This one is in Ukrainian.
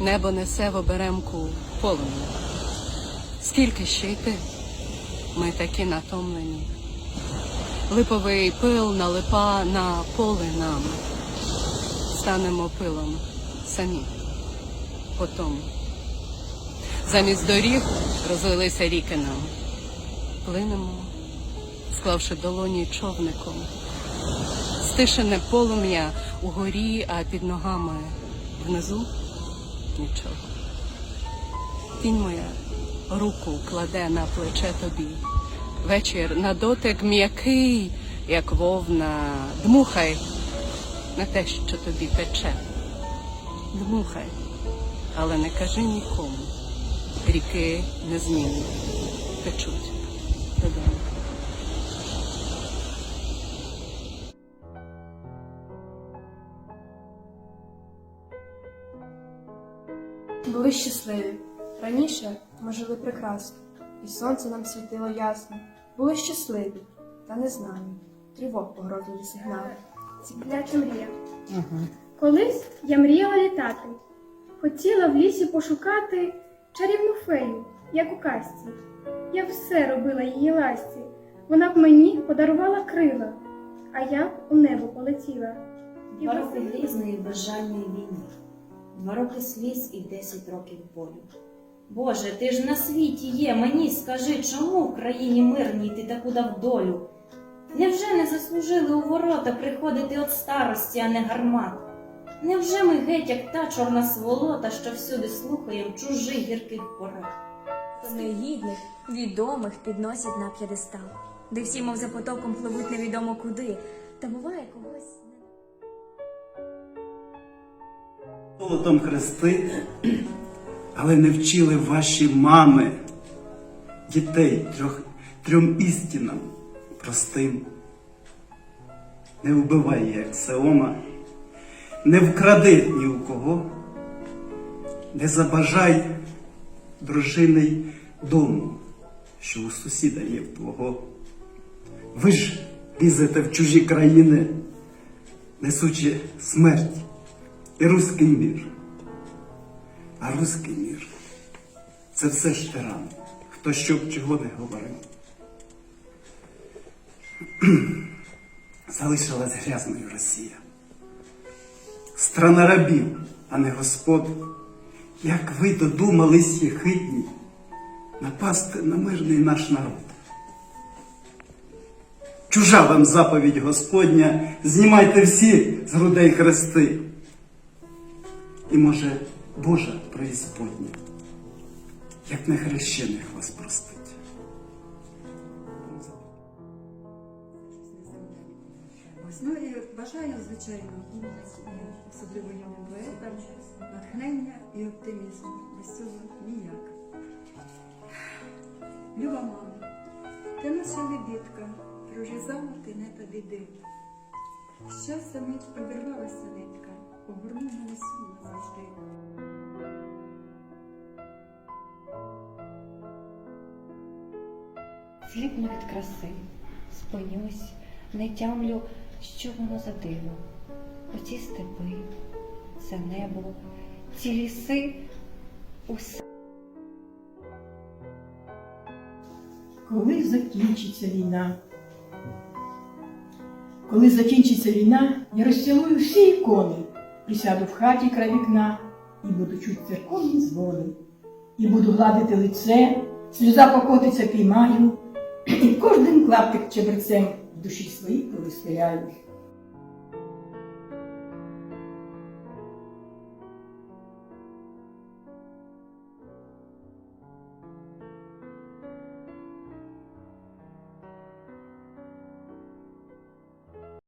Небо несе в оберемку полум'я. Скільки ще йти? Ми такі натомлені. Липовий пил налипа на поле нам. Станемо пилом самі. Потом. Замість доріг розлилися ріки нам. Плинемо, склавши долоні човником. Стишене полум'я угорі, а під ногами внизу нічого. Тінь моя руку кладе на плече тобі. Вечір на дотик м'який, як вовна. Дмухай на те, що тобі пече. Дмухай, але не кажи нікому. Ріки незмінні течуть додому. Були щасливі. Раніше ми жили прекрасно, і сонце нам світило ясно. Були щасливі, та не знаю. Тривог погрозливі сигнали. Ця мрія. Колись я мріяла літати. Хотіла в лісі пошукати чарівну фею, як у казці. Я все робила її ласті. Вона б мені подарувала крила, а я б у небо полетіла. І Два роки веселі- грізної війни, два роки сліз і десять років болю. Боже, ти ж на світі є, мені скажи, чому в країні мирній ти таку дав долю? Невже не заслужили у ворота приходити от старості, а не гармат? Невже ми геть, як та чорна сволота, що всюди слухаєм чужих гірких порад? Негідних, відомих підносять на п'єдестал, де всі, мов за потоком, пливуть невідомо куди, та буває когось. Золотом хрести, але не вчили ваші мами дітей трьох, трьом істинам простим. Не вбивай, як Сеома, не вкради ні у кого, не забажай дружини дому, що у сусіда є в твого. Ви ж лізете в чужі країни, несучи смерть і руський мір. А руський мір це все ж тиран, хто що б чого не говорив. Залишилась грязною Росія. Страна рабів, а не господ. Як ви додумались єхидні напасти на мирний наш народ? Чужа вам заповідь Господня, знімайте всі з грудей хрести. І може Божа преісподня, як нехрещених вас простить. Ось, ну і бажаю, звичайно, особливо юним поетам натхнення і оптимізму. Без цього ніяк. Люба мама, ти наша лебідка, прорізала ти нета біди. Щастя мить обірвалася нитка, обернула мене сумно завжди. Сліпну від краси, спинюсь, не тямлю, що воно за диво. Оці степи, це небо, ці ліси, усе. Коли закінчиться війна? Коли закінчиться війна, я розцілую всі ікони, присяду в хаті край вікна і буду чуть церковні дзвони, і буду гладити лице, сльоза покотиться піймаю, і кожним клаптик чебрецем в душі своїй повистеляю.